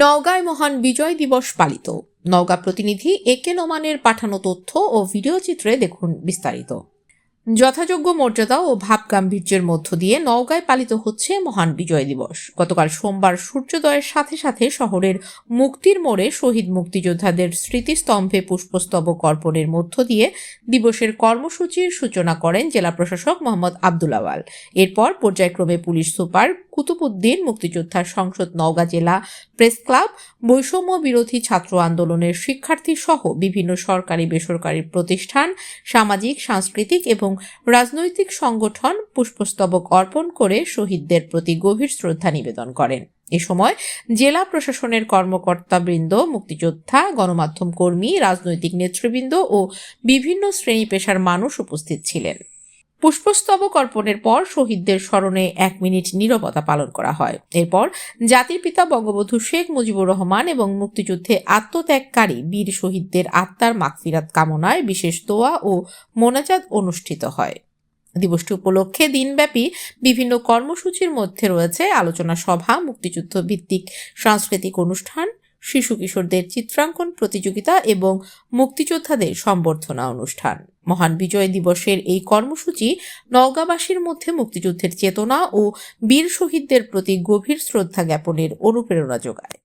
নওগাঁয় মহান বিজয় দিবস পালিত। নওগাঁ প্রতিনিধি একে নোমানের পাঠানো তথ্য ও ভিডিও চিত্রে দেখুন বিস্তারিত। যথাযোগ্য মর্যাদা ও ভাব গাম্ভীর্যের মধ্য দিয়ে নওগাঁয় পালিত হচ্ছে মহান বিজয় দিবস। গতকাল সোমবার সূর্যোদয়ের সাথে সাথে শহরের মুক্তির মোড়ে শহীদ মুক্তিযোদ্ধাদের স্মৃতিস্তম্ভে পুষ্পস্তবক অর্পণের মধ্য দিয়ে দিবসের কর্মসূচির সূচনা করেন জেলা প্রশাসক মোহাম্মদ আব্দুল আওয়াল। এরপর পর্যায়ক্রমে পুলিশ সুপার কুতুবুদ্দিন মুক্তিযোদ্ধা সংসদ নওগাঁ জেলা প্রেস ক্লাব, বৈষম্য বিরোধী ছাত্র আন্দোলনের শিক্ষার্থী সহ বিভিন্ন সরকারি বেসরকারি প্রতিষ্ঠান, সামাজিক, সাংস্কৃতিক এবং রাজনৈতিক সংগঠন পুষ্পস্তবক অর্পণ করে শহীদদের প্রতি গভীর শ্রদ্ধা নিবেদন করেন। এ সময় জেলা প্রশাসনের কর্মকর্তাবৃন্দ, মুক্তিযোদ্ধা, গণমাধ্যম কর্মী, রাজনৈতিক নেতৃবৃন্দ ও বিভিন্ন শ্রেণি পেশার মানুষ উপস্থিত ছিলেন। পুষ্পস্তবক অর্পণের পর শহীদদের স্মরণে এক মিনিট নীরবতা পালন করা হয়। এরপর জাতির পিতা বঙ্গবন্ধু শেখ মুজিবুর রহমান এবং মুক্তিযুদ্ধে আত্মত্যাগকারী বীর শহীদদের আত্মার মাগফিরাত কামনায় বিশেষ দোয়া ও মোনাজাত অনুষ্ঠিত হয়। দিবসটি উপলক্ষে দিনব্যাপী বিভিন্ন কর্মসূচির মধ্যে রয়েছে আলোচনা সভা, মুক্তিযুদ্ধ ভিত্তিক সাংস্কৃতিক অনুষ্ঠান শিশু কিশোরদের চিত্রাঙ্কন প্রতিযোগিতা এবং মুক্তিযোদ্ধাদের সম্বর্ধনা অনুষ্ঠান। মহান বিজয় দিবসের এই কর্মসূচি নওগাঁবাসীর মধ্যে মুক্তিযুদ্ধের চেতনা ও বীর শহীদদের প্রতি গভীর শ্রদ্ধা জ্ঞাপনের অনুপ্রেরণা যোগায়।